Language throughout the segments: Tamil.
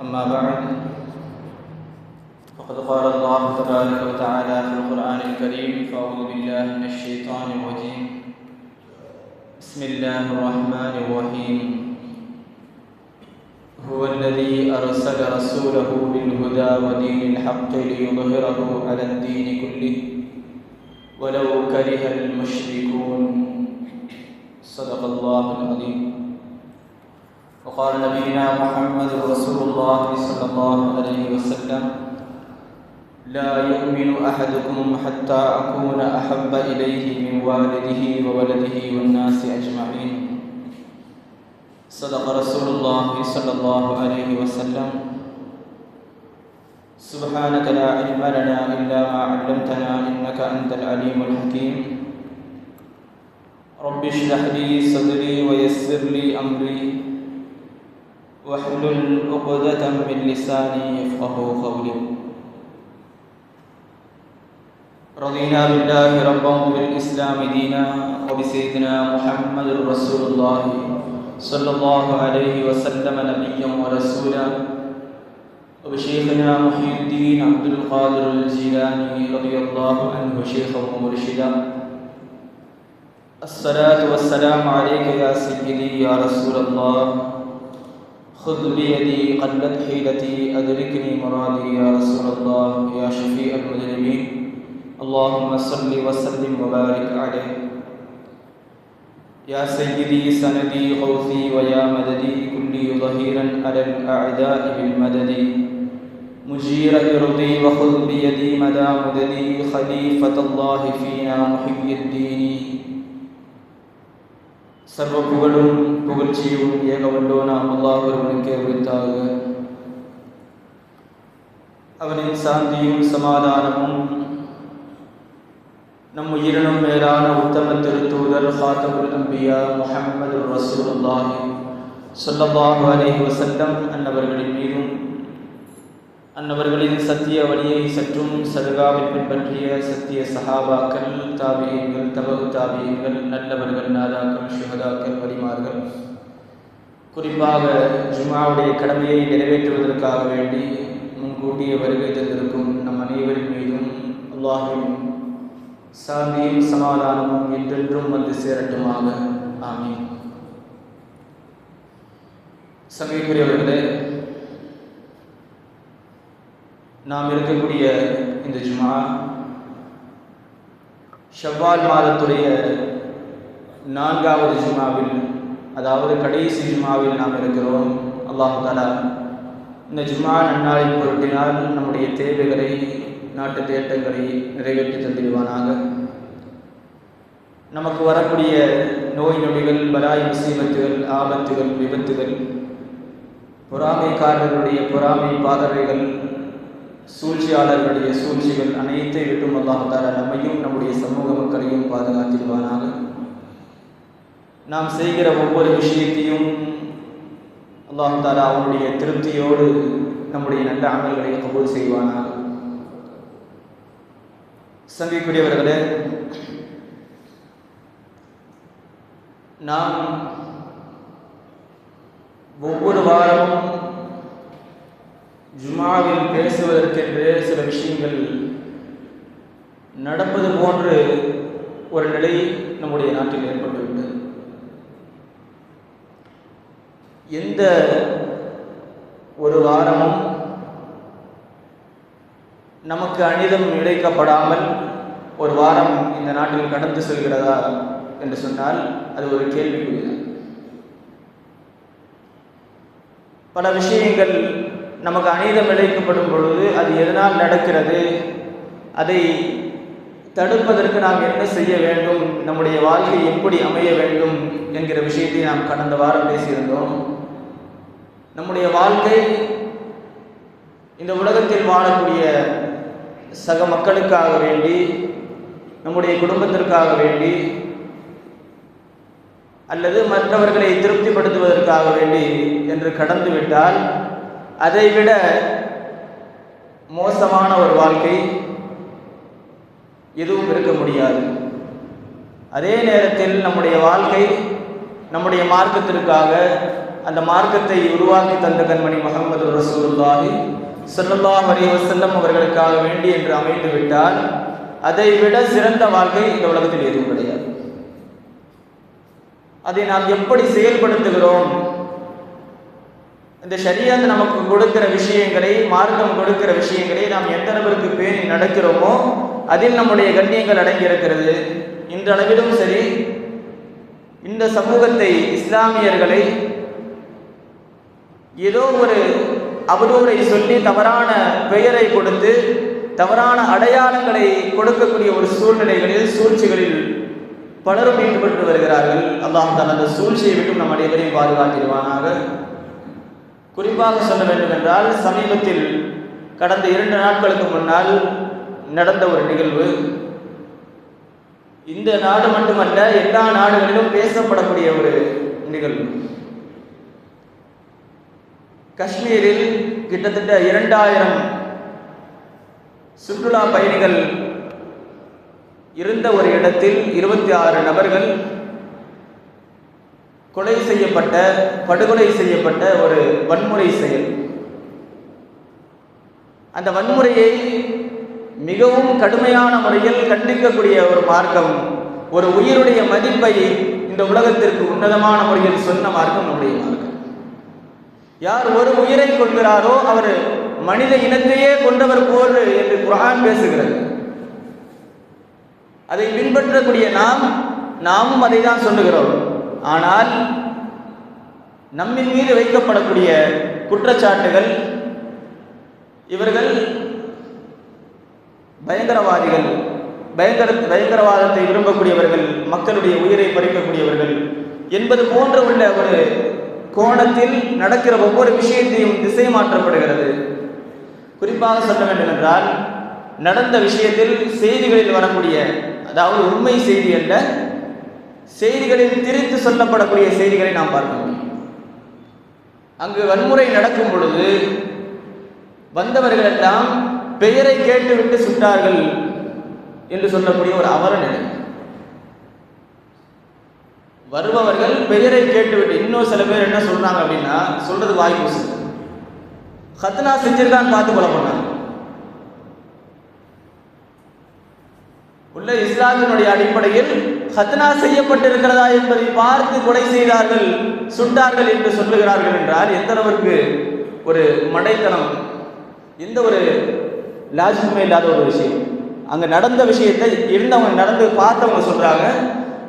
أما بعد فقد قال الله تبارك وتعالى في القرآن الكريم فأعوذ بالله من الشيطان الرجيم. بسم الله الرحمن الرحيم. هو الذي أرسل رسوله بالهدى ودين الحق ليظهره على الدين كله. ولو كره المشركون. صدق الله العظيم. وقال نبينا محمد رسول الله صلى الله عليه وسلم لا يؤمن أحدكم حتى أكون أحب إليه من والده وولده والناس أجمعين. صدق رسول الله صلى الله عليه وسلم. سبحانك لا علم لنا إلا ما علمتنا إنك أنت العليم الحكيم. رب اشرح لي صدري ويسر لي أمري. واحلل عقدة من لساني يفقه قولي. رضينا بالله ربا وبالإسلام دينا وبسيدنا محمد رسول الله صلى الله عليه وسلم نبيا ورسولا. وبشيخنا محي الدين عبد القادر الجيلاني رضي الله عنه شيخا ومرشدا الصلاة والسلام عليك يا سيدي يا رسول الله. خذ بيدي قلت حيلتي أدركني مرادي يا رسول الله يا شفيع المذنبين اللهم صل وسلم وبارك عليه. يا سيدي سندي غوثي ويا مددي كلي ظهيرا على الأعداء بالمدد. مجير إرضي وخذ بيدي مدى مددي خليفة الله فينا محيي الدين. சர்வ புகழும் புகழ்ச்சியும் ஏகவல்லோ நாம் அல்லாஹ் ஒருவனுக்கே உரித்தாக. அவனின் சாந்தியும் சமாதானமும் நம் உயிரினும் மேலான உத்தம திருத்தூதர் ஹாத்தமுல் அம்பியா முஹம்மது ரசூலுல்லாஹி ஸல்லல்லாஹு அலைஹி வஸல்லம் அன்னவர்களின் மீதும் அன்னவர்களின் சத்திய வழியை சற்றும் சருகாவில் பின்பற்றிய சத்திய சஹாபாக்கள் தாபியங்கள் தபகு தாபியங்கள் நல்லவர்கள் நாதாக்கள் சுகதாக்கள் வரிமார்கள் குறிப்பாக ஜுமாவுடைய கடமையை நிறைவேற்றுவதற்காக வேண்டி முன்கூட்டிய வருகை தந்திருக்கும் நம் அனைவரின் மீதும் அல்லாஹின் சாந்தியும் சமாதானமும் என்றென்றும் வந்து சேரட்டுமாக. ஆமீன். சமீபுரியவர்களே நாம் இருக்கக்கூடிய இந்த ஜுமா ஷவ்வால் மாதத்துடைய நான்காவது ஜுமாவில் அதாவது கடைசி ஜுமாவில் நாம் இருக்கிறோம். அல்லாஹு தாலா இந்த ஜுமா நன்னாளின் பொருட்டினால் நம்முடைய தேவைகளை நாட்டு தேட்டங்களை நிறைவேற்றி தந்திடுவானாக. நமக்கு வரக்கூடிய நோய் நொடிகள் பலாய் முசீபத்துகள் ஆபத்துகள் விபத்துகள் பொறாமைக்காரர்களுடைய பொறாமை பாதவைகள் சூழ்ச்சியாளர்களுடைய சூழ்ச்சிகள் அனைத்தை விட்டும் அல்லாஹால நம்மையும் நம்முடைய சமூக மக்களையும் பாதுகாத்திடுவானாக. நாம் செய்கிற ஒவ்வொரு விஷயத்தையும் அல்லாஹாலா அவனுடைய திருப்தியோடு நம்முடைய நல்ல அமல்களை கபூல் செய்வானாக. சங்கிக்குரியவர்களே நாம் ஒவ்வொரு வாரமும் ஜுமாவில் பேசுவதற்கென்று சில விஷயங்கள் நடப்பது போன்று ஒரு நிலை நம்முடைய நாட்டில் ஏற்பட்டுவிட்டது. எந்த ஒரு வாரமும் நமக்கு அனிதம் இழைக்கப்படாமல் ஒரு வாரம் இந்த நாட்டில் கடந்து செல்கிறதா என்று சொன்னால் அது ஒரு கேள்விக்குரியதான் பல விஷயங்கள் நமக்கு அநீதம் இழைக்கப்படும் பொழுது அது எதனால் நடக்கிறது? அதை தடுப்பதற்கு நாம் என்ன செய்ய வேண்டும்? நம்முடைய வாழ்க்கை எப்படி அமைய வேண்டும் என்கிற விஷயத்தை நாம் கடந்த வாரம் பேசியிருந்தோம். நம்முடைய வாழ்க்கை இந்த உலகத்தில் வாழக்கூடிய சக மக்களுக்காக வேண்டி நம்முடைய குடும்பத்திற்காக வேண்டி அல்லது மற்றவர்களை திருப்திப்படுத்துவதற்காக வேண்டி என்று கடந்து விட்டால் அதைவிட மோசமான ஒரு வாழ்க்கை எதுவும் இருக்க முடியாது. அதே நேரத்தில் நம்முடைய வாழ்க்கை நம்முடைய மார்க்கத்திற்காக அந்த மார்க்கத்தை உருவாக்கி தந்த கண்மணி முகமது ரசூல்லாஹி சொல்லல்லா அலைஹி வஸல்லம் அவர்களுக்காக வேண்டி என்று அமைந்து விட்டால் அதை விட சிறந்த வாழ்க்கை இந்த உலகத்தில் எதுவும் கிடையாது. அதை நாம் எப்படி செயல்படுத்துகிறோம்? இந்த ஷரியத் நமக்கு கொடுக்கிற விஷயங்களை மார்க்கம் கொடுக்கிற விஷயங்களை நாம் எந்த அளவிற்கு பேணி நடக்கிறோமோ அதில் நம்முடைய கண்ணியங்கள் அடங்கி இருக்கிறது இன்றளவிலும் சரி இந்த சமூகத்தை இஸ்லாமியர்களை ஏதோ ஒரு அவதூறை சொல்லி தவறான பெயரை கொடுத்து தவறான அடையாளங்களை கொடுக்கக்கூடிய ஒரு சூழ்நிலைகளில் சூழ்ச்சிகளில் பலரும் ஈடுபட்டு வருகிறார்கள். அல்லாஹ் தன் அந்த சூழ்ச்சியை விட்டும் நம் அனைவரையும் பாதுகாத்திடுவானாக. குறிப்பாக சொல்ல வேண்டும் என்றால் சமீபத்தில் கடந்த இரண்டு நாட்களுக்கு முன்னால் நடந்த ஒரு நிகழ்வு. இந்த நாடு மட்டுமல்ல எல்லா நாடுகளிலும் பேசப்படக்கூடிய ஒரு நிகழ்வு. காஷ்மீரில் கிட்டத்தட்ட இரண்டாயிரம் சுற்றுலா பயணிகள் இருந்த ஒரு இடத்தில் இருபத்தி ஆறு நபர்கள் கொலை செய்யப்பட்ட படுகொலை செய்யப்பட்ட ஒரு வன்முறை செயல். அந்த வன்முறையை மிகவும் கடுமையான முறையில் கண்டிக்கக்கூடிய ஒரு மார்க்கம் ஒரு உயிருடைய மதிப்பை இந்த உலகத்திற்கு உன்னதமான முறையில் சொன்ன மார்க்கம் நம்முடைய மார்க்கம். யார் ஒரு உயிரை கொள்கிறாரோ அவர் மனித இனத்தையே கொண்டவர் போல் என்று குரான் பேசுகிறது. அதை பின்பற்றக்கூடிய நாம் நாமும் அதை தான் சொல்லுகிறோம். ஆனால் நம்மின் மீது வைக்கப்படக்கூடிய குற்றச்சாட்டுகள் இவர்கள் பயங்கரவாதிகள் பயங்கர பயங்கரவாதத்தை விரும்பக்கூடியவர்கள் மக்களுடைய உயிரை பறிக்கக்கூடியவர்கள் என்பது போன்ற உள்ள ஒரு கோணத்தில் நடக்கிற ஒவ்வொரு விஷயத்தையும் திசை மாற்றப்படுகிறது. குறிப்பாக சொல்ல வேண்டும் என்றால் நடந்த விஷயத்தில் செய்திகளில் வரக்கூடிய அதாவது உண்மை செய்தி அல்ல செய்திகளில் திரித்து சொல்லப்படக்கூடிய செய்திகளை நாம் பார்க்க முடியும் அங்கு வன்முறை நடக்கும் பொழுது வந்தவர்கள் எல்லாம் பெயரை கேட்டுவிட்டு சுட்டார்கள் என்று சொல்லக்கூடிய ஒரு அவர நிலை. வருபவர்கள் பெயரை கேட்டுவிட்டு இன்னும் சில பேர் என்ன சொல்றாங்க அப்படின்னா சொல்றது வாய்ப்பு ஹத்னா செஞ்சிருக்கான்னு பார்த்து கொள்ள பண்ணாங்க உள்ள இஸ்லாத்தினுடைய அடிப்படையில் ஹத்னா செய்யப்பட்டிருக்கிறதா என்பதை பார்த்து கொலை செய்தார்கள் சுட்டார்கள் என்று சொல்லுகிறார்கள் என்றால் எந்த அளவிற்கு ஒரு மடைத்தனம் எந்த ஒரு லாஜிக்குமே இல்லாத ஒரு விஷயம். அங்க நடந்த விஷயத்தை இருந்தவங்க நடந்து பார்த்தவங்க சொல்றாங்க.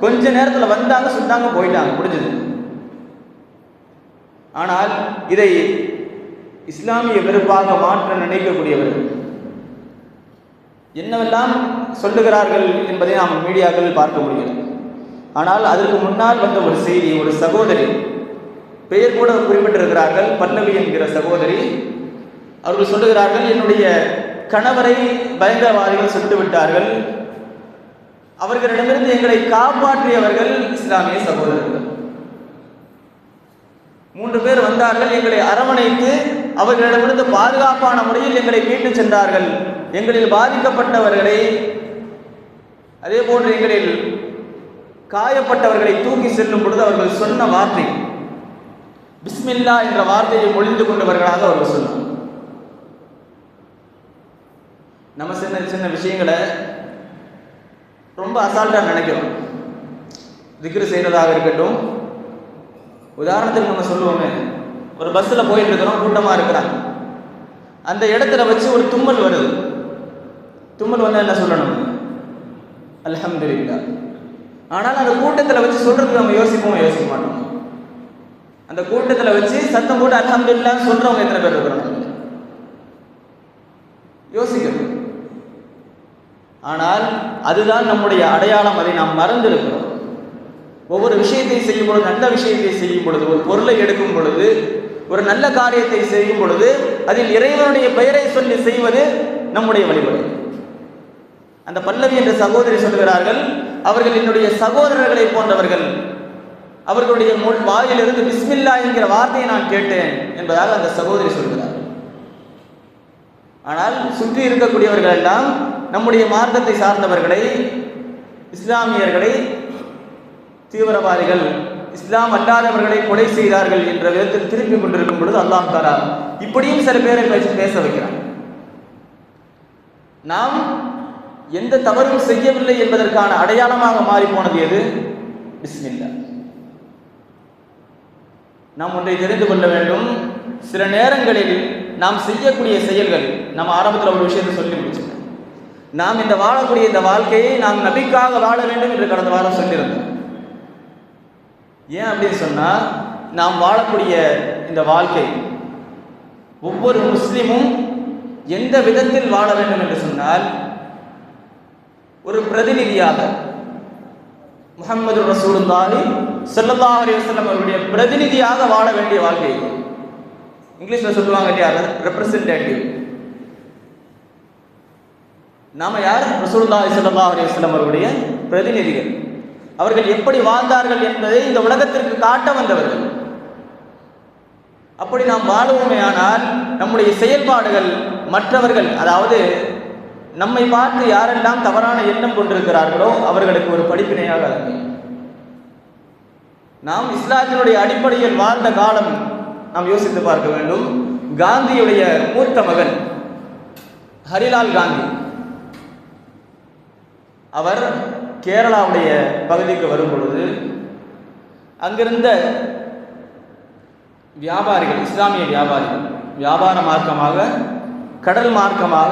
கொஞ்ச நேரத்தில் வந்தாங்க சுட்டாங்க போயிட்டாங்க. முடிஞ்சது ஆனால் இதை இஸ்லாமிய வெறுப்பாக மாற்ற நினைக்கக்கூடியவர்கள் என்னவெல்லாம் சொல்லுகிறார்கள் என்பதை நாம் மீடியாக்கள் பார்க்க முடிகிறது ஆனால் அதற்கு முன்னால் வந்த ஒரு செய்தி ஒரு சகோதரி பெயர் கூட குறிப்பிட்டிருக்கிறார்கள் பல்லவி என்கிற சகோதரி. அவர்கள் சொல்லுகிறார்கள் என்னுடைய கணவரை பயங்கரவாதிகள் சுட்டு விட்டார்கள். அவர்களிடமிருந்து எங்களை காப்பாற்றியவர்கள் இஸ்லாமிய சகோதரர்கள். மூன்று பேர் வந்தார்கள் எங்களை அரவணைத்து அவர்களிடமிருந்து பாதுகாப்பான முறையில் எங்களை மீட்டு சென்றார்கள். எங்களில் பாதிக்கப்பட்டவர்களை அதே போன்று எங்களில் காயப்பட்டவர்களை தூக்கி செல்லும் பொழுது அவர்கள் சொன்ன வார்த்தை பிஸ்மில்லா என்ற வார்த்தையை மொழிந்து கொண்டவர்களாக அவர்கள் சொன்னார் நம்ம சின்ன சின்ன விஷயங்களை ரொம்ப அசால்ட்டாக நினைக்கிறோம். திக்ரு செய்கிறதாக இருக்கட்டும். உதாரணத்துக்கு நம்ம சொல்லுவோமே ஒரு பஸ்ஸில் போயிட்டு இருக்கிறோம் கூட்டமாக இருக்கிறாங்க. அந்த இடத்துல வச்சு ஒரு தும்மல் வருது. தும்மல் வந்து என்ன சொல்லணும்? அல்ஹம்துலில்லா ஆனால் அந்த கூட்டத்தில் வச்சு சொல்றதுக்கு நம்ம யோசிப்போம்? யோசிக்க மாட்டோம். அந்த கூட்டத்தில் வச்சு சத்தம் போட்டு அல்ஹம்துலில்லான்னு சொல்றவங்க எத்தனை பேர் இருக்கிறாங்க? யோசிக்கணும் ஆனால் அதுதான் நம்முடைய அடையாளம். அதை நாம் மறந்திருக்கிறோம். ஒவ்வொரு விஷயத்தை செய்யும் பொழுது நல்ல விஷயத்தை செய்யும் பொழுது ஒரு பொருளை எடுக்கும் பொழுது ஒரு நல்ல காரியத்தை செய்யும் பொழுது அதில் இறைவனுடைய பெயரை சொல்லி செய்வது நம்முடைய வழிமுறை. அந்த பல்லவி என்ற சகோதரி சொல்கிறார்கள் அவர்கள் என்னுடைய சகோதரர்களை போன்றவர்கள். அவர்களுடைய முன் வாயிலிருந்து பிஸ்மில்லா என்கிற வார்த்தையை நான் கேட்டேன் என்பதாக அந்த சகோதரி சொல்கிறார். ஆனால் சுற்றி இருக்கக்கூடியவர்கள் எல்லாம் நம்முடைய மார்க்கத்தை சார்ந்தவர்களை இஸ்லாமியர்களை தீவிரவாதிகள் இஸ்லாம் அல்லாதவர்களை கொலை செய்தார்கள் என்ற விதத்தில் திருப்பி கொண்டிருக்கும் பொழுது அல்லாஹ் தாரா இப்படியும் சில பேரை பேச பேச வைக்கிறான். நாம் எந்த தவறும் செய்யவில்லை என்பதற்கான அடையாளமாக மாறி போனது எது? பிஸ்மில்லா. நாம் ஒன்றை தெரிந்து கொள்ள வேண்டும். சில நேரங்களில் நாம் செய்யக்கூடிய செயல்கள் நம்ம ஆரம்பத்தில் ஒரு விஷயத்தை சொல்லி முடிச்சிருக்கோம். நாம் இந்த வாழக்கூடிய இந்த வாழ்க்கையை நாம் நபிக்காக வாழ வேண்டும் என்று கடந்த வாரம் சொல்லியிருந்தோம். ஏன் அப்படின்னு சொன்னா நாம் வாழக்கூடிய இந்த வாழ்க்கை ஒவ்வொரு முஸ்லீமும் எந்த விதத்தில் வாழ வேண்டும் என்று சொன்னால் ஒரு பிரதிநிதியாக முகமது ரசூலுல்லாஹி ஸல்லல்லாஹு அலைஹி வஸல்லம் அவருடைய பிரதிநிதியாக வாழ வேண்டிய வாழ்க்கை இங்கிலீஷில் இங்கிலீஷ்ல சொல்லுவாங்க இல்லையா? ரெப்ரசன்டேட்டிவ் நாம யார்? ரசூல்லா ஸல்லல்லாஹு அலிவசல்லம் அவருடைய பிரதிநிதிகள். அவர்கள் எப்படி வாழ்ந்தார்கள் என்பதை இந்த உலகத்திற்கு காட்ட வந்தவர்கள். அப்படி நாம் வாழுவோமே ஆனால் நம்முடைய செயல்பாடுகள் மற்றவர்கள் அதாவது நம்மை பார்த்து யாரெல்லாம் தவறான எண்ணம் கொண்டிருக்கிறார்களோ அவர்களுக்கு ஒரு படிப்பினையாக அமையும் நாம் இஸ்லாத்தினுடைய அடிப்படையில் வாழ்ந்த காலம் நாம் யோசித்து பார்க்க வேண்டும். காந்தியுடைய மூத்த மகன் ஹரிலால் காந்தி. அவர் கேரளாவுடைய பகுதிக்கு வரும் பொழுது அங்கிருந்த வியாபாரிகள் இஸ்லாமிய வியாபாரிகள் வியாபார மார்க்கமாக கடல் மார்க்கமாக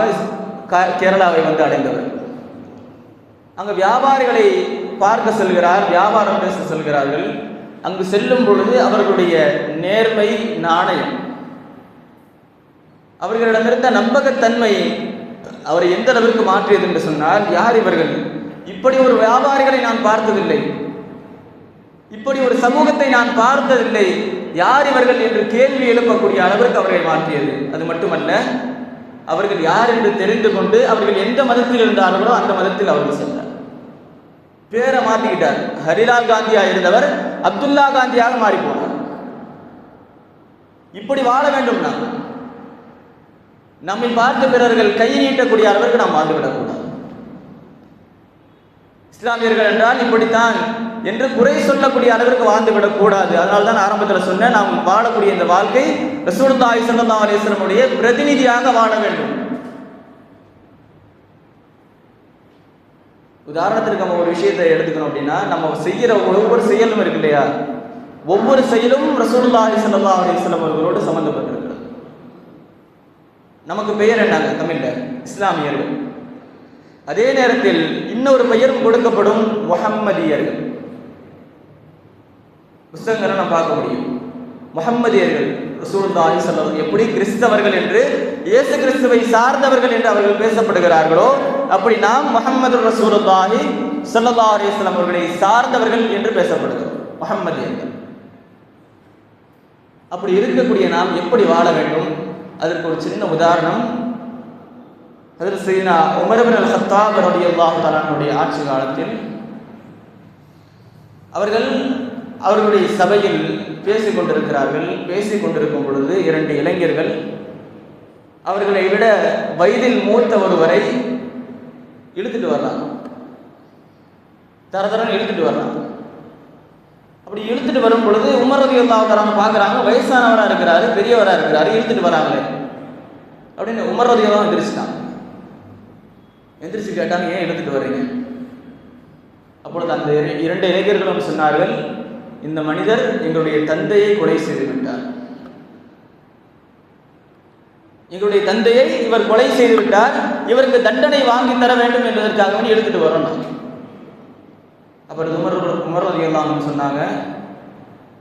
கேரளாவை வந்து அடைந்தவர். அங்கு வியாபாரிகளை பார்க்க செல்கிறார் வியாபாரம் பேச செல்கிறார்கள். அங்கு செல்லும் பொழுது அவர்களுடைய நேர்மை நாணயம். அவர்களிடமிருந்த நம்பகத்தன்மை அவரை எந்த அளவிற்கு மாற்றியது என்று சொன்னால் யார் இவர்கள்? இப்படி ஒரு வியாபாரிகளை நான் பார்த்ததில்லை. இப்படி ஒரு சமூகத்தை நான் பார்த்ததில்லை. யார் இவர்கள் என்று கேள்வி எழுப்பக்கூடிய அளவிற்கு அவரை மாற்றியது. அது மட்டுமல்ல அவர்கள் யார் என்று தெரிந்து கொண்டு அவர்கள் எந்த மதத்தில் இருந்தார்களோ அந்த மதத்தில் அவர்கள் சென்றார். பேரை மாற்றிக்கிட்டார். ஹரிலால் காந்தியா இருந்தவர் அப்துல்லா காந்தியாக மாறி போனார் இப்படி வாழ வேண்டும் நாம். நம்மை பார்த்த பிறர்கள் கை நீட்டக்கூடிய அளவிற்கு நாம் வாழ்ந்துவிடக்கூடாது இஸ்லாமியர்கள் என்றால் இப்படித்தான் என்று குறை சொல்லக்கூடிய அளவிற்கு வாழ்ந்து விடக்கூடாது. அதனால தான் ஆரம்பத்தில் சொன்னேன் நாம் வாழக்கூடிய இந்த வாழ்க்கை ரசூலுல்லாஹி ஸல்லல்லாஹு அலைஹி பிரதிநிதியாக வாழ வேண்டும். உதாரணத்திற்கு நம்ம ஒரு விஷயத்தை எடுத்துக்கணும் அப்படின்னா நம்ம செய்கிற ஒவ்வொரு செயலும் இருக்கு இல்லையா? ஒவ்வொரு செயலும் ரசூலுல்லாஹி ஸல்லல்லாஹு அலிஸ்லம் அவர்களோடு சம்மந்தப்பட்டிருக்கிறது நமக்கு பெயர் என்னங்க? தமிழ்ல. இஸ்லாமியர்கள். அதே நேரத்தில் இன்னொரு பெயரும் கொடுக்கப்படும் முகம்மதியர்கள் புஸ்தகங்களை நாம் பார்க்க முடியும். முகம்மதியர்கள் ரசூலுல்லாஹி ஸல்லல்லாஹு எப்படி கிறிஸ்தவர்கள் என்று இயேசு கிறிஸ்துவை சார்ந்தவர்கள் என்று அவர்கள் பேசப்படுகிறார்களோ அப்படி நாம் முஹம்மது ரசூலுல்லாஹி சல்லா அலிஸ்லாம் அவர்களை சார்ந்தவர்கள் என்று பேசப்படுகிறோம். முகம்மதியர்கள் அப்படி இருக்கக்கூடிய நாம் எப்படி வாழ வேண்டும்? அதற்கு ஒரு சின்ன உதாரணம். அதில் சீனா உமரபின் அல் ஹத்தாப் ஆட்சி காலத்தில் அவர்கள் அவர்களுடைய சபையில் பேசிக் கொண்டிருக்கிறார்கள் பேசிக் கொண்டிருக்கும் பொழுது இரண்டு இளைஞர்கள் அவர்களை விட வயதில் மூத்த ஒருவரை இழுத்துட்டு வரலாம். தரதரன்னு இழுத்துட்டு வரலாம். அப்படி இழுத்துட்டு வரும் பொழுது உமர் ரதி பார்க்குறாங்க வயசானவராக இருக்கிறாரு பெரியவராக இருக்கிறாரு இழுத்துட்டு வராங்களே. அப்படின்னு உமர் ரதி எல்லாம் எந்திரிச்சிட்டாங்க எந்திரிச்சு கேட்டாங்க ஏன் இழுத்துட்டு வர்றீங்க? அப்பொழுது அந்த இரண்டு இளைஞர்களும் சொன்னார்கள் இந்த மனிதர் எங்களுடைய தந்தையை கொலை செய்து விட்டார். எங்களுடைய தந்தையை இவர் கொலை செய்து விட்டார். இவருக்கு தண்டனை வாங்கி தர வேண்டும் என்பதற்காக எடுத்துட்டு வரோம் அப்புறம் உமர் உமர் ரலியல்லாஹு சொன்னாங்க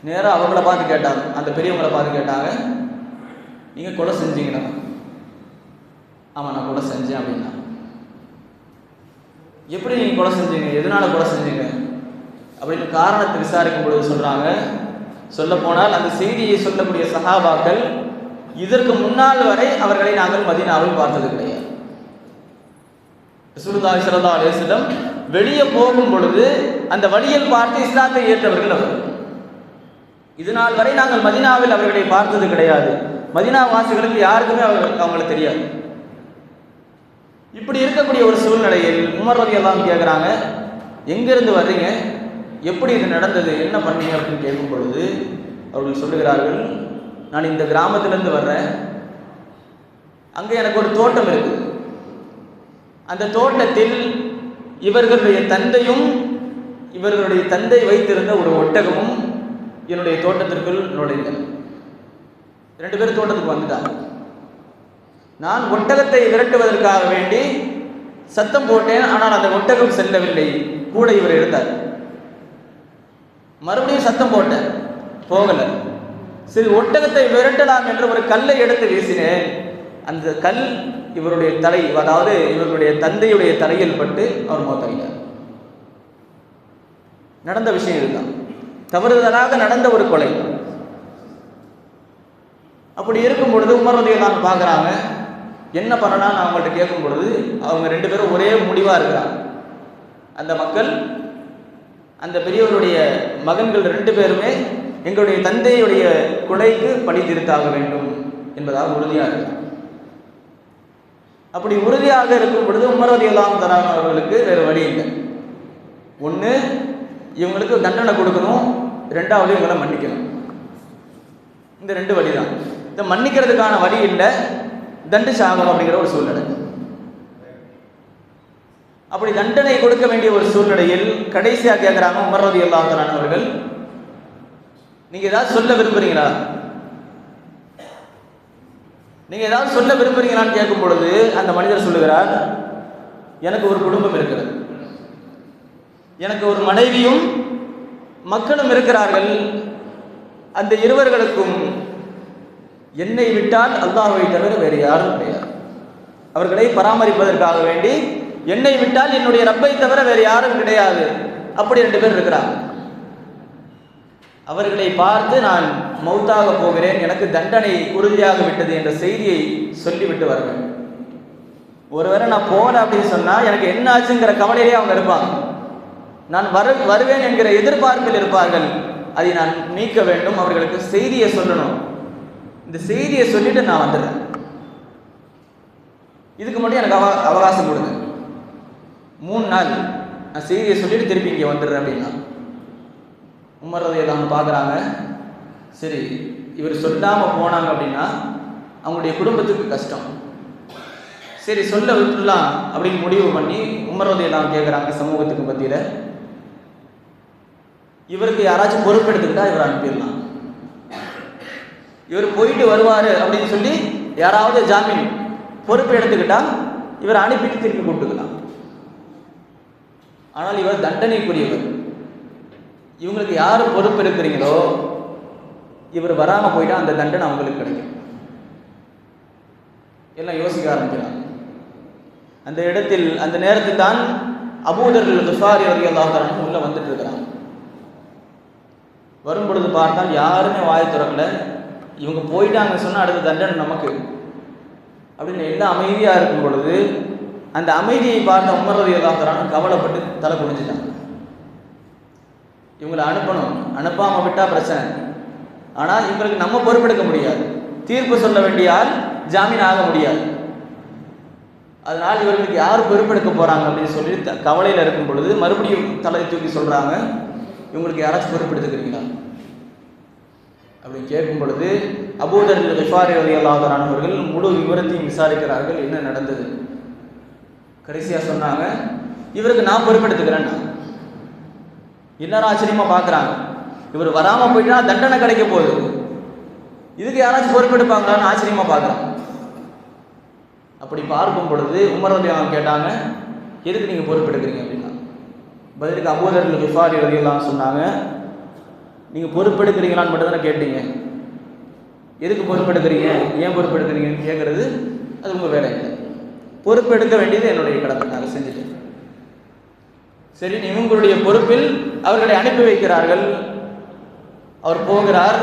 நேராக அவங்கள பார்த்து கேட்டாங்க அந்த பெரியவங்களை பார்த்து கேட்டாங்க நீங்க கொலை செஞ்சீங்கன்னா ஆமா நான் கொலை செஞ்சேன் அப்படின்னா. எப்படி நீங்க கொலை செஞ்சீங்க? எதனால கொலை செஞ்சீங்க? அப்படின்னு காரணத்தை விசாரிக்கும் பொழுது சொல்றாங்க. சொல்ல போனால் அந்த செய்தியை சொல்லக்கூடிய சகாபாக்கள் இதற்கு முன்னால் வரை அவர்களை நாங்கள் மதீனாவில் பார்த்தது கிடையாது. சுருதாய் ஸல்லல்லாஹு அலேசலம் வெளியே போகும் பொழுது அந்த வழியில் பார்த்து இஸ்லாத்தை ஏற்றவர்கள் அவர்கள். இது நாள் வரை நாங்கள் மதீனாவில் அவர்களை பார்த்தது கிடையாது. மதீனா வாசிகளுக்கு யாருக்குமே அவர்கள் அவங்களுக்கு தெரியாது. இப்படி இருக்கக்கூடிய ஒரு சூழ்நிலையில் உமர் ரதி எல்லாம் கேட்குறாங்க எங்கேருந்து வர்றீங்க? எப்படி இது நடந்தது? என்ன பண்ணீங்க? அப்படின்னு கேட்கும் பொழுது அவர்கள் சொல்லுகிறார்கள் நான் இந்த கிராமத்திலேருந்து வர்றேன். அங்கே எனக்கு ஒரு தோட்டம் இருக்குது. அந்த தோட்டத்தில் இவர்களுடைய தந்தையும் இவர்களுடைய தந்தை வைத்திருந்த ஒரு ஒட்டகமும் என்னுடைய தோட்டத்திற்குள் நுழைந்தன. ரெண்டு பேரும் தோட்டத்துக்கு வந்துட்டாங்க. நான் ஒட்டகத்தை விரட்டுவதற்காக வேண்டி சத்தம் போட்டேன் ஆனால் அந்த ஒட்டகம் செல்லவில்லை. கூட இவர் இருந்தார் மறுபடியும் சத்தம் போட்டேன். போகல. சரி ஒட்டகத்தை விரட்டலாம் என்று ஒரு கல்லை எடுத்து வீசினேன். அந்த கல் இவருடைய தலை அதாவது இவர்களுடைய தந்தையுடைய தலையில் பட்டு அவர் மோத்தாயிட்டார் நடந்த விஷயம் இதுதான். தவறுதலாக நடந்த ஒரு கொலை. அப்படி இருக்கும் பொழுது உமர்வதையை தான் பார்க்குறாங்க என்ன பண்ணலாம் அவங்கள்ட்ட கேட்கும் பொழுது அவங்க ரெண்டு பேரும் ஒரே முடிவாக இருக்கிறாங்க. அந்த மக்கள் அந்த பெரியவருடைய மகன்கள் ரெண்டு பேருமே எங்களுடைய தந்தையுடைய கொலைக்கு பணி திருத்தாக வேண்டும் என்பதாக உறுதியாக இருக்கிறாங்க அப்படி உறுதியாக இருக்கும் பொழுது உமரதி எல்லாம் தராங்க அவர்களுக்கு வேறு வழி இல்லை. ஒன்று இவங்களுக்கு தண்டனை கொடுக்கணும். ரெண்டாவது இவங்களை மன்னிக்கணும். இந்த ரெண்டு வழி தான் இந்த மன்னிக்கிறதுக்கான வழி இல்லை. தண்டு சாகணும் அப்படிங்கிற ஒரு சூழ்நிலை. அப்படி தண்டனை கொடுக்க வேண்டிய ஒரு சூழ்நிலையில் கடைசியாக கேட்குறாங்க உமர்ரதி அல்லாஹான் அவர்கள். நீங்க ஏதாவது சொல்ல விரும்புறீங்களா? நீங்க ஏதாவது சொல்ல விரும்புறீங்களான்னு கேட்கும் பொழுது அந்த மனிதர் சொல்லுகிறார் எனக்கு ஒரு குடும்பம் இருக்கிறது. எனக்கு ஒரு மனைவியும் மக்களும் இருக்கிறார்கள். அந்த இருவர்களுக்கும் என்னை விட்டால் அல்லாஹை தவிர வேறு யாரும் கிடையாது. அவர்களை பராமரிப்பதற்காக வேண்டி என்னை விட்டால் என்னுடைய ரப்பை தவிர வேறு யாரும் கிடையாது. அப்படி ரெண்டு பேர் இருக்கிறாங்க. அவர்களை பார்த்து நான் மௌத்தாக போகிறேன். எனக்கு தண்டனை உறுதியாக விட்டது என்ற செய்தியை சொல்லிவிட்டு வருவேன். ஒருவேளை நான் போனேன் அப்படின்னு சொன்னால் எனக்கு என்ன ஆச்சுங்கிற கவலையிலே அவங்க இருப்பாங்க. நான் வரு வருவேன் என்கிற எதிர்பார்ப்பில் இருப்பார்கள். அதை நான் நீக்க வேண்டும். அவர்களுக்கு செய்தியை சொல்லணும். இந்த செய்தியை சொல்லிட்டு நான் வந்துடுறேன். இதுக்கு மட்டும் எனக்கு அவ அவகாசம் கொடுங்க. மூணு நாள் நான் செய்தியை சொல்லிட்டு திருப்பி இங்கே வந்துடுறேன் அப்படின்னா உமர் ரதையெல்லாம் பார்க்குறாங்க சரி இவர் சொல்லாமல் போனாங்க அப்படின்னா அவங்களுடைய குடும்பத்துக்கு கஷ்டம். சரி சொல்ல விட்டுலாம் அப்படின்னு முடிவு பண்ணி உமர் ரதையெல்லாம் கேட்குறாங்க சமூகத்துக்கு மத்தியில். இவருக்கு யாராச்சும் பொறுப்பெடுத்துக்கிட்டா இவர் அனுப்பிடலாம். இவர் போயிட்டு வருவார் அப்படின்னு சொல்லி யாராவது ஜாமீன் பொறுப்பு எடுத்துக்கிட்டா இவர் அனுப்பிட்டு திருப்பி கூப்பிட்டுக்கலாம். ஆனால் இவர் தண்டனைக்குரியவர். இவங்களுக்கு யார் பொறுப்பு இருக்கிறீங்களோ இவர் வராமல் போயிட்டா அந்த தண்டனை அவங்களுக்கு கிடைக்கும். எல்லாம் யோசிக்க ஆரம்பிக்கிறாங்க அந்த இடத்தில் அந்த நேரத்தில் தான் அபூதர்கள் துஃபாரி அவர்கள் அல்லாஹ் உள்ள வந்துட்டு இருக்கிறாங்க வரும் பொழுது பார்த்தால் யாருமே வாய் திறக்கல. இவங்க போயிட்டாங்க சொன்னால் அடுத்த தண்டனை நமக்கு. அப்படின்னு எல்லாம் அமைதியாக இருக்கும் பொழுது அந்த அமைதியை பார்த்த உமர்றது எல்லாத்தரான கவலைப்பட்டு தலை குடிஞ்சிட்டாங்க இவங்களை அனுப்பணும். அனுப்பாமல் விட்டால் பிரச்சனை. ஆனால் இவங்களுக்கு நம்ம பொறுப்பெடுக்க முடியாது. தீர்ப்பு சொல்ல வேண்டியால் ஜாமீன் ஆக முடியாது. அதனால் இவர்களுக்கு யார் பொறுப்பெடுக்க போகிறாங்க அப்படின்னு சொல்லி த கவலையில் இருக்கும் பொழுது மறுபடியும் தலை தூக்கி சொல்கிறாங்க இவங்களுக்கு யாராச்சும் பொறுப்பெடுத்துக்கிறீங்களா? அப்படின்னு கேட்கும் பொழுது அபூதர் விஃபாரி அல்லாதரானவர்கள் முழு விவரத்தையும் விசாரிக்கிறார்கள் என்ன நடந்தது? கடைசியாக சொன்னாங்க இவருக்கு நான் பொறுப்பெடுத்துக்கிறேன் எல்லாரும் ஆச்சரியமாக பார்க்குறாங்க இவர் வராமல் போயிட்டா தண்டனை கிடைக்க போகுது. இதுக்கு யாராச்சும் பொறுப்பெடுப்பாங்களான்னு ஆச்சரியமாக பார்க்குறாங்க அப்படி பார்க்கும் பொழுது உமரதி அவங்க கேட்டாங்க எதுக்கு நீங்கள் பொறுப்பெடுக்கிறீங்க? அப்படின்னா பதிலுக்கு அபூதர்கள் விஃபாரி வரையெல்லாம் சொன்னாங்க நீங்கள் பொறுப்பெடுக்கிறீங்களான்னு மட்டும் தானே கேட்டீங்க. எதுக்கு பொறுப்பெடுக்கிறீங்க? ஏன் பொறுப்பெடுக்கிறீங்கன்னு கேட்குறது அது உங்கள் வேலை இல்லை. பொறுப்பெடுக்க வேண்டியது என்னுடைய கடமை நாங்கள் செஞ்சுட்டேன் சரி இவங்களுடைய பொறுப்பில் அவர்களை அனுப்பி வைக்கிறார்கள். அவர் போகிறார்.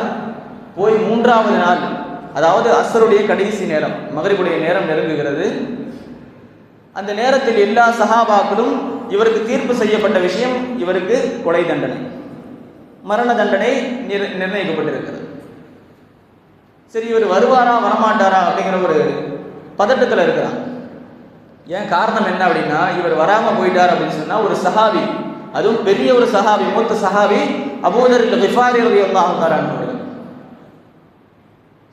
போய் மூன்றாவது நாள் அதாவது அசருடைய கடைசி நேரம் மகரிபுடைய நேரம் நெருங்குகிறது. அந்த நேரத்தில் எல்லா சகாபாக்களும் இவருக்கு தீர்ப்பு செய்யப்பட்ட விஷயம் இவருக்கு கொலை தண்டனை. மரண தண்டனை நிர் நிர்ணயிக்கப்பட்டிருக்கிறது. சரி இவர் வருவாரா வரமாட்டாரா அப்படிங்கிற ஒரு பதட்டத்தில் இருக்கிறார் ஏன் காரணம் என்ன அப்படின்னா இவர் வராமல் போயிட்டார் அப்படின்னு சொன்னால் ஒரு சஹாவி அதுவும் பெரிய ஒரு சஹாபி மூத்த சஹாபி அபூதர் கிஃபாரி ரலியல்லாஹு தஆலா அவர்கள்.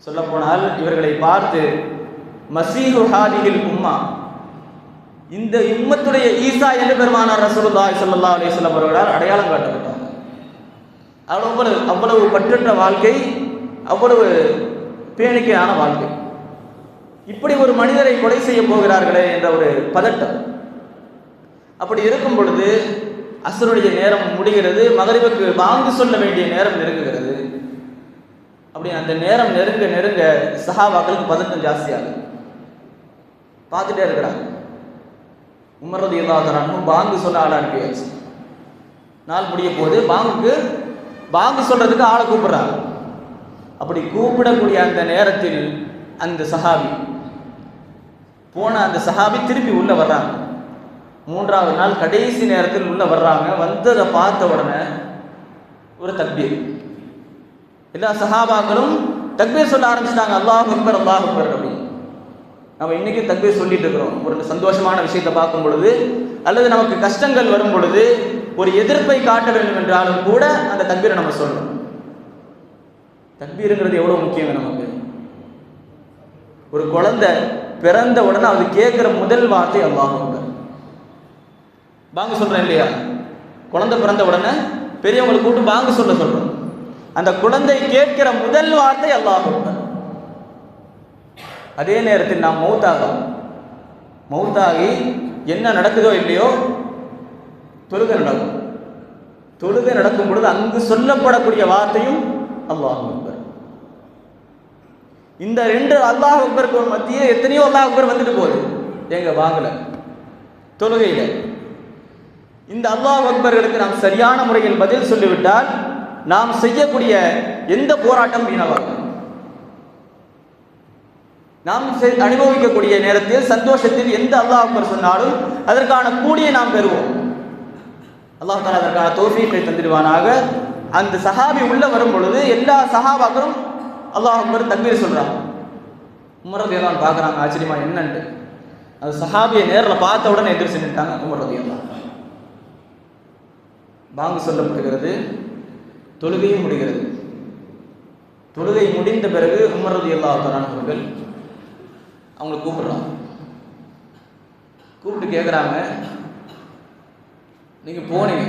சொல்ல போனால் இவர்களை பார்த்து மசீஹு ஹாதிகில் உம்மா. இந்த இம்மத்துடைய ஈசா என்று பெருமானார் ரசூலுல்லாஹி சல்லா அலைஹி அவர்களால் அடையாளம் காட்டப்பட்டாங்க அவ்வளவு அவ்வளவு பற்றற்ற வாழ்க்கை அவ்வளவு பேணிக்கையான வாழ்க்கை. இப்படி ஒரு மனிதரை கொலை செய்ய போகிறார்களே என்ற ஒரு பதட்டம். அப்படி இருக்கும் பொழுது அசருடைய நேரம் முடிகிறது மகரிபுக்கு வாங்கு சொல்ல வேண்டிய நேரம் நெருங்குகிறது. அப்படி அந்த நேரம் நெருங்க நெருங்க சஹாபாக்களுக்கு பதட்டம் ஜாஸ்தியாகும் பார்த்துட்டே இருக்கிறாங்க உமரது இல்லாதனும் பாங்கு சொல்ல ஆளை அனுப்பியாச்சு. நாள் முடிய போது பாங்குக்கு பாங்கு சொல்றதுக்கு ஆளை கூப்பிடுறாங்க. அப்படி கூப்பிடக்கூடிய அந்த நேரத்தில் அந்த சஹாபி போன அந்த சஹாபி திருப்பி உள்ள வர்றாங்க. மூன்றாவது நாள் கடைசி நேரத்தில் உள்ள வர்றாங்க. வந்ததை பார்த்த உடனே ஒரு தக்பீர். எல்லா சஹாபாக்களும் தக்பீர் சொல்ல ஆரம்பிச்சிட்டாங்க. அல்லாஹ் அக்பர் அல்லாஹ் அக்பர் அப்படின்னு. நம்ம இன்னைக்கு தக்பீர் சொல்லிட்டு இருக்கிறோம். ஒரு சந்தோஷமான விஷயத்தை பார்க்கும் பொழுது அல்லது நமக்கு கஷ்டங்கள் வரும் பொழுது ஒரு எதிர்ப்பை காட்ட வேண்டும் என்றாலும் கூட அந்த தக்பீரை நம்ம சொல்லணும். தக்பீருங்கிறது எவ்வளவு முக்கியம் நமக்கு. ஒரு குழந்தை பிறந்த உடனே அது கேட்குற முதல் வார்த்தை அல்லாஹ் வாங்க பாங்க இல்லையா? குழந்தை பிறந்த உடனே பெரியவங்களை கூட்டு பாங்க சொல்ல சொல்கிறோம் அந்த குழந்தை கேட்கிற முதல் வார்த்தை அல்லாஹ் அதே நேரத்தில் நாம் மௌத்தாகும். மௌத்தாகி என்ன நடக்குதோ இல்லையோ தொழுகை நடக்கும். தொழுகை நடக்கும் பொழுது அங்கு சொல்லப்படக்கூடிய வார்த்தையும் அல்லாஹ் இந்த ரெண்டு அல்லாஹ் அக்பருக்கு மத்தியே எத்தனையோ அல்லாஹ் அக்பர் வந்துட்டு போகுது. எங்க வாங்கல. தொழுகையில. இந்த அல்லாஹ் அக்பர்களுக்கு நாம் சரியான முறையில் பதில் சொல்லிவிட்டால் நாம் செய்யக்கூடிய எந்த போராட்டம் வீணாகும் நாம் செ- அனுபவிக்கக்கூடிய நேரத்தில் சந்தோஷத்தில் எந்த அல்லாஹ் அக்பர் சொன்னாலும் அதற்கான கூலியை நாம் பெறுவோம். அல்லாஹ் அதற்கான தோஃபீக்கை தந்துடுவானாக. அந்த சஹாபி உள்ள வரும் பொழுது எல்லா சஹாபாக்களும் அல்லாஹ் அக்பர் தக்பீர் சொல்கிறான் உமர் ரதியெல்லாம் பார்க்குறாங்க ஆச்சரியமா என்னன்ட்டு. அது சஹாபியை நேரில் பார்த்த உடனே எதிர்த்து நின்ட்டாங்க உமர் ரதியெல்லாம் பாங்கு சொல்லப்படுகிறது தொழுகையும் முடிகிறது. தொழுகை முடிந்த பிறகு உமர் ரதி அல்லா தரானவர்கள் அவங்கள கூப்பிடுறாங்க. கூப்பிட்டு கேட்குறாங்க நீங்கள் போனீங்க.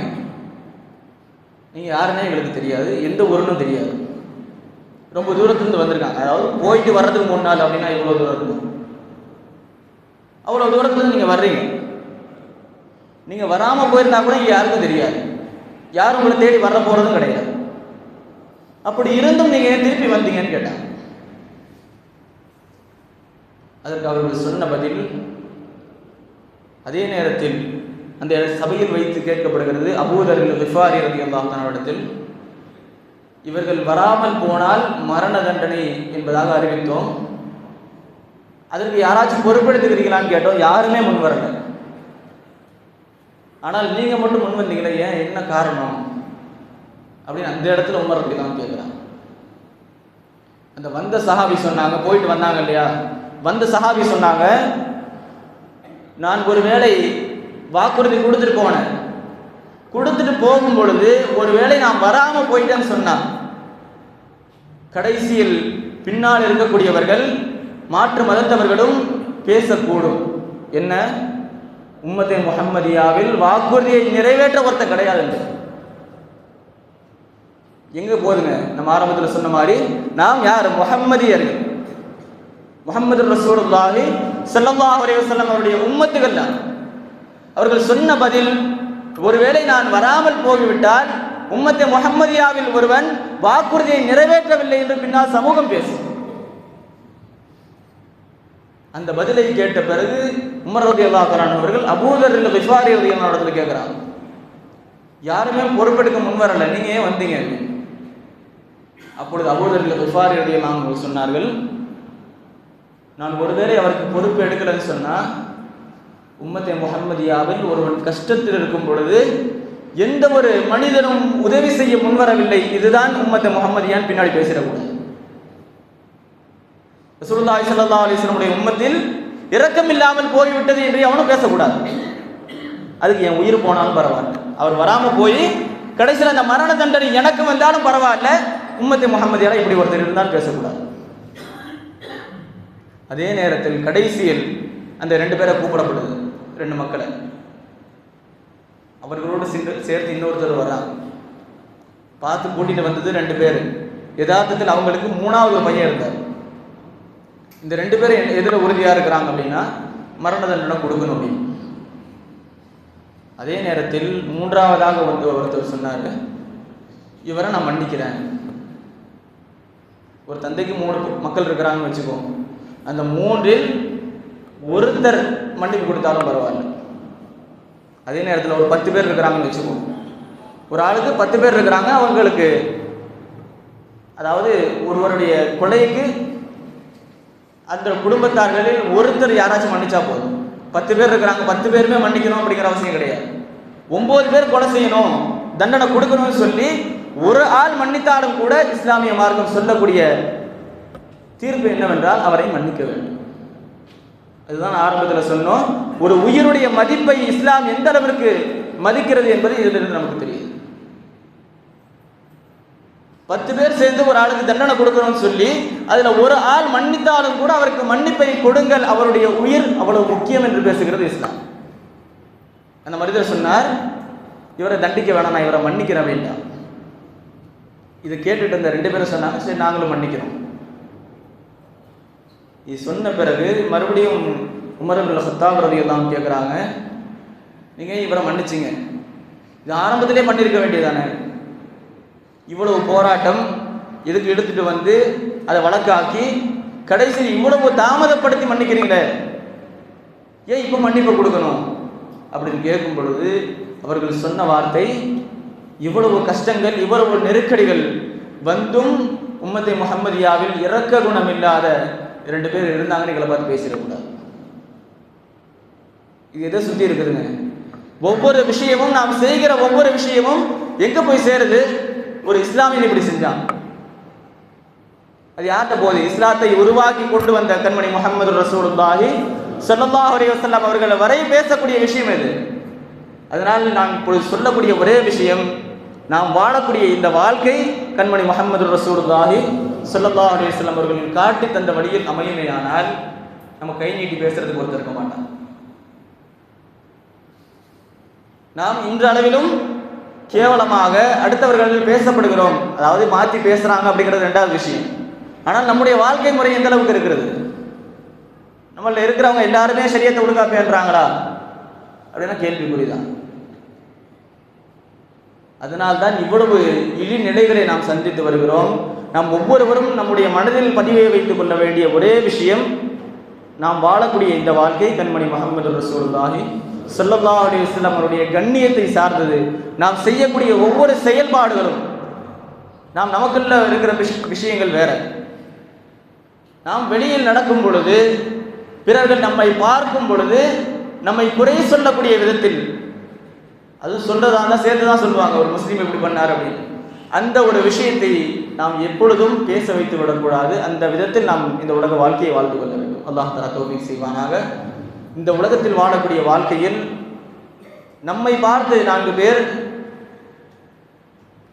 நீங்கள் யாருன்னே எங்களுக்கு தெரியாது எந்த ஊருன்னு தெரியாது. ரொம்ப தூரத்துலேருந்து வந்திருக்காங்க. அதாவது போயிட்டு வர்றதுக்கு மூணு நாள் அப்படின்னா இவ்வளோ தூரம் இருக்கும். அவ்வளோ தூரத்துலேருந்து நீங்கள் வர்றீங்க. நீங்கள் வராமல் போயிருந்தா கூட இங்கே யாருக்கும் தெரியாது. யாரும் உங்களை தேடி வர போகிறதும் கிடையாது. அப்படி இருந்தும் நீங்கள் ஏன் திருப்பி வந்தீங்கன்னு கேட்டாங்க அதற்கு அவர்கள் சொன்ன பதில் அதே நேரத்தில் அந்த சபையில் வைத்து கேட்கப்படுகிறது அபூதர்கள் விஃபாரி ரதி அல்லாஹிடத்தில் இவர்கள் வராமல் போனால் மரண தண்டனை என்பதாக அறிவித்தோம். அதற்கு யாராச்சும் பொறுப்பெடுத்துக்கிறீங்களான்னு கேட்டோம். யாருமே முன் வரல. ஆனால் நீங்க மட்டும் முன் வந்தீங்களே ஏன்? என்ன காரணம்? அப்படின்னு அந்த இடத்துல உமர் அப்படி தான் கேட்குறாங்க அந்த வந்த சஹாபி சொன்னாங்க போயிட்டு வந்தாங்க இல்லையா? வந்த சஹாபி சொன்னாங்க நான் ஒரு வேளை வாக்குறுதி கொடுத்துட்டு போனேன். கொடுத்துட்டு போகும் பொழுது ஒருவேளை நான் வராம போயிட்டேன்னு சொன்னான் கடைசியில் பின்னால் இருக்கக்கூடியவர்கள் மாற்று மதத்தவர்களும் பேசக்கூடும். என்ன? உம்மதே முகம்மதியாவில் வாக்குறுதியை நிறைவேற்ற ஒருத்தர் கிடையாது எங்க போதுங்க? நம்ம ஆரம்பத்தில் சொன்ன மாதிரி நாம் யார்? முஹம்மதியர்கள். முகமது ரசூலுல்லாஹி ஸல்லல்லாஹு அலைஹி வஸல்லம் அவருடைய உம்மத்துகள் அவர்கள் சொன்ன பதில் ஒருவேளை நான் வராமல் போய்விட்டால் உம்மத்தை முகம்மதியாவில் ஒருவன் வாக்குறுதியை நிறைவேற்றவில்லை என்று பின்னால் சமூகம் பேசும். அந்த பதிலை கேட்ட பிறகு உமர் ரதி அல்லா அவர்கள் அபூதர் இல்லை விஸ்வாரி ரதி இடத்துல கேட்குறாங்க யாருமே பொறுப்பெடுக்க முன்வரல நீங்க ஏன் வந்தீங்க? அப்பொழுது அபூதர் இல்லை விஸ்வாரி ரதி சொன்னார்கள் நான் ஒருவேளை அவருக்கு பொறுப்பு எடுக்கலன்னு சொன்னால் உம்மத்தை முகம்மதியாவில் ஒருவன் கஷ்டத்தில் இருக்கும் பொழுது எந்த ஒரு மனிதனும் உதவி செய்ய முன்வரவில்லை. இதுதான் உம்மத்தை முகம்மதியான் பின்னாடி பேசிடக்கூடாது. ரசூலுல்லாஹி ஸல்லல்லாஹு அலைஹி வஸல்லம் உம்மத்தில் இரக்கம் இல்லாமல் போய்விட்டது என்று அவனும் பேசக்கூடாது. அதுக்கு என் உயிர் போனாலும் பரவாயில்ல. அவர் வராமல் போய் கடைசியில் அந்த மரண தண்டனை எனக்கு வந்தாலும் பரவாயில்ல. உம்மத்தை முகமதியால் இப்படி ஒருத்தர் இருந்தால் பேசக்கூடாது. அதே நேரத்தில் கடைசியில் அந்த ரெண்டு பேரை கூப்பிடப்படுது ரெண்டு மக்களை. அவர்களோடு சேர்ந்து சேர்த்து இன்னொருத்தர் வர்றாங்க பார்த்து கூட்டிகிட்டு வந்தது ரெண்டு பேர். யதார்த்தத்தில் அவங்களுக்கு மூணாவது பையன் இருந்தார். இந்த ரெண்டு பேரும் எதில் உறுதியாக இருக்கிறாங்க அப்படின்னா மரண தண்டனை கொடுக்கணும் அப்படின்னு. அதே நேரத்தில் மூன்றாவதாக வந்து ஒருத்தர் சொன்னார் இவரை நான் மன்னிக்கிறேன். ஒரு தந்தைக்கு மூணு மக்கள் இருக்கிறாங்கன்னு வச்சுக்கோ. அந்த மூன்றில் ஒருத்தர் மன்னிப்பு கொடுத்தாலும் பரவாயில்ல. அதே நேரத்தில் ஒரு பத்து பேர் இருக்கிறாங்கன்னு வச்சுக்கோ. ஒரு ஆளுக்கு பத்து பேர் இருக்கிறாங்க அவங்களுக்கு அதாவது ஒருவருடைய கொலைக்கு அந்த குடும்பத்தார்களில் ஒருத்தர் யாராச்சும் மன்னிச்சா போதும். பத்து பேர் இருக்கிறாங்க பத்து பேருமே மன்னிக்கணும் அப்படிங்கிற அவசியம் கிடையாது. ஒன்பது பேர் கொலை செய்யணும் தண்டனை கொடுக்கணும்னு சொல்லி ஒரு ஆள் மன்னித்தாலும் கூட இஸ்லாமிய மார்க்கம் சொல்லக்கூடிய தீர்ப்பு என்னவென்றால் அவரை மன்னிக்க வேண்டும். அதுதான் ஆரம்பத்தில் சொன்னோம். ஒரு உயிருடைய மதிப்பை இஸ்லாம் எந்த அளவிற்கு மதிக்கிறது என்பது இதிலிருந்து நமக்கு தெரியுது. பத்து பேர் சேர்ந்து ஒரு ஆளுக்கு தண்டனை கொடுக்கணும்னு சொல்லி அதில் ஒரு ஆள் மன்னித்தாலும் கூட அவருக்கு மன்னிப்பை கொடுங்கள் அவருடைய உயிர் அவ்வளவு முக்கியம் என்று பேசுகிறது இஸ்லாம். அந்த மனிதர் சொன்னார் இவரை தண்டிக்க வேணாம் நான் இவரை மன்னிக்கிற வேண்டாம் இதை கேட்டுட்டு இந்த ரெண்டு பேரும் சொன்னாங்க சரி நாங்களும் மன்னிக்கிறோம். இது சொன்ன பிறகு மறுபடியும் உமரபுல் சத்தாப் எல்லாம் கேட்குறாங்க நீங்கள் இவரை மன்னிச்சிங்க. இது ஆரம்பத்திலே பண்ணியிருக்க வேண்டியதானே இவ்வளவு போராட்டம் இதுக்கு எடுத்துட்டு வந்து அதை வழக்காக்கி கடைசியில் இவ்வளவு தாமதப்படுத்தி மன்னிக்கிறீங்களே. ஏன் இப்போ மன்னிப்பு கொடுக்கணும்? அப்படின்னு கேட்கும் பொழுது அவர்கள் சொன்ன வார்த்தை இவ்வளவு கஷ்டங்கள் இவ்வளவு நெருக்கடிகள் வந்தும் உம்மத்தை முகமதியாவில் இறக்க குணம் இல்லாத ரெண்டு பேர் இருந்தாங்கன்னு எங்களை பார்த்து பேசிடக்கூடாது. இது எதை சுற்றி இருக்குதுங்க? ஒவ்வொரு விஷயமும் நாம் செய்கிற ஒவ்வொரு விஷயமும் எங்க போய் சேருது? ஒரு இஸ்லாமியன் இப்படி செஞ்சான். அது யார்கிட்ட போகுது? இஸ்லாத்தை உருவாக்கி கொண்டு வந்த கண்மணி முகமது ரசூலுல்லாஹி ஸல்லல்லாஹு அலி வசல்லாம் அவர்கள் வரை பேசக்கூடிய விஷயம் இது. அதனால் நான் இப்பொழுது சொல்லக்கூடிய ஒரே விஷயம் நாம் வாழக்கூடிய இந்த வாழ்க்கை கண்மணி முகமது ரசூலுல்லாஹி ஸல்லல்லாஹு அலைஹி அவர்கள் காட்டி தந்த வழியில் அமையுமேயானால் நம்ம கை நீட்டி பேசுறதுக்கு ஒருத்தர் இருக்க மாட்டான் நாம் இன்று அளவிலும் கேவலமாக அடுத்தவர்கள் பேசப்படுகிறோம். அதாவது மாற்றி பேசுறாங்க அப்படிங்கிறது ரெண்டாவது விஷயம். ஆனால் நம்முடைய வாழ்க்கை முறை எந்த அளவுக்கு இருக்கிறது? நம்மள இருக்கிறவங்க எல்லாருமே சரியத்தை ஒழுங்கா பேன்றாங்களா அப்படின்னா கேள்விக்குறிதான். அதனால்தான் இவ்வளவு இழிநிலைகளை நாம் சந்தித்து வருகிறோம். நாம் ஒவ்வொருவரும் நம்முடைய மனதில் பதிவை வைத்துக் கொள்ள வேண்டிய ஒரே விஷயம் நாம் வாழக்கூடிய இந்த வாழ்க்கை கண்மணி முகமது ரசூலுல்லாஹி ஸல்லல்லாஹு அலி வஸல்லம் அவருடைய கண்ணியத்தை சார்ந்தது. நாம் செய்யக்கூடிய ஒவ்வொரு செயல்பாடுகளும் நாம் நமக்குள்ள இருக்கிற விஷயங்கள் வேற. நாம் வெளியில் நடக்கும் பொழுது பிறர்கள் நம்மை பார்க்கும் பொழுது நம்மை குறை சொல்லக்கூடிய விதத்தில் அது சொல்றதான சேர்த்து தான் சொல்லுவாங்க ஒரு முஸ்லீம் இப்படி பண்ணார் அப்படின்னு. அந்த ஒரு விஷயத்தை நாம் எப்பொழுதும் பேச வைத்து விடக்கூடாது. அந்த விதத்தில் நாம் இந்த உலக வாழ்க்கையை வாழ்ந்து கொள்ள வேண்டும். அல்லாஹ் தலா தௌஃபீக் செய்வானாக. இந்த உலகத்தில் வாழக்கூடிய வாழ்க்கையில் நம்மை பார்த்து நான்கு பேர்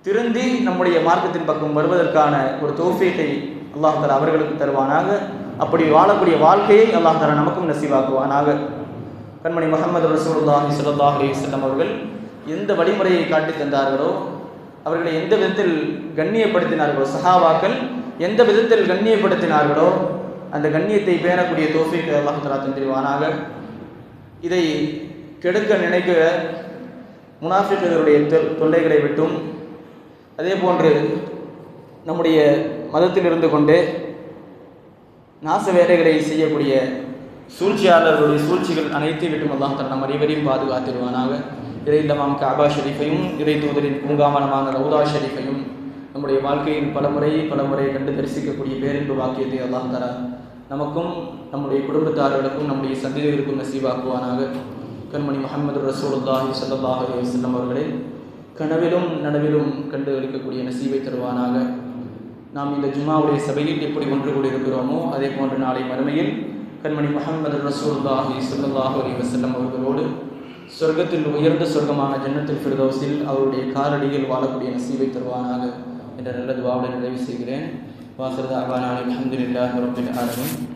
திருந்தி நம்முடைய மார்க்கத்தின் பக்கம் வருவதற்கான ஒரு தோஃபியத்தை அல்லாஹ் தலா அவர்களுக்கு தருவானாக. அப்படி வாழக்கூடிய வாழ்க்கையை அல்லாஹ் தலா நமக்கும் நசீவாக்குவானாக. கண்மணி முகமது ரசூலுல்லாஹி ஸல்லல்லாஹு அலைஹி வஸல்லம் அவர்கள் எந்த வழிமுறையை காட்டி தந்தார்களோ அவர்களை எந்த விதத்தில் கண்ணியப்படுத்தினார்களோ சஹாபாக்கள் எந்த விதத்தில் கண்ணியப்படுத்தினார்களோ அந்த கண்ணியத்தை பேணக்கூடிய தோஃபீக்கு அல்லாஹலா தந்திரிவானாக இதை கெடுக்க நினைக்க முனாஃபிக்குகளுடைய தொ- தொல்லைகளை விட்டும் அதே போன்று நம்முடைய மதத்தில் இருந்து கொண்டு நாச வேலைகளை செய்யக்கூடிய சூழ்ச்சியாளர்களுடைய சூழ்ச்சிகள் அனைத்தையும் விட்டும் அல்லாஹ் தன் நம் அனைவரையும் பாதுகாத்திருவானாக இறை இல்லமாம் காபா ஷெரீஃபையும் இறை தூதரின் பூங்காமனமான ரவுதா ஷெரீஃபையும் நம்முடைய வாழ்க்கையில் பலமுறை பலமுறை கண்டு தரிசிக்கக்கூடிய பேரின்பு வாக்கியத்தை எல்லாம் தர நமக்கும் நம்முடைய குடும்பத்தார்களுக்கும் நம்முடைய சந்ததிகளுக்கும் நசீவாக்குவானாக. கண்மணி முகமது ரசூலுல்லாஹி சல்லாஹ் அலி வஸல்லம் அவர்களே கனவிலும் நனவிலும் கண்டு அளிக்கக்கூடிய நசீவை தருவானாக. நாம் இந்த ஜும்மாவுடைய சபையில் எப்படி ஒன்று கூடியிருக்கிறோமோ அதே போன்று நாளை மறுமையில் கண்மணி முகமது ரசூல்லாஹி சல்லாஹ் அலி வசல்லம் அவர்களோடு சொர்க்கத்தில் உயர்ந்த சொர்க்கமான ஜன்னத்தில் ஃபிர்தோஸில் அவருடைய காலடியில் வாழக்கூடிய நசீவை தருவானாக என்ற நல்ல துவாவுடன் நிறைவு செய்கிறேன். வாசரது அபானான் அலமதுல்லாஹ் ரபில் ஆலமின்.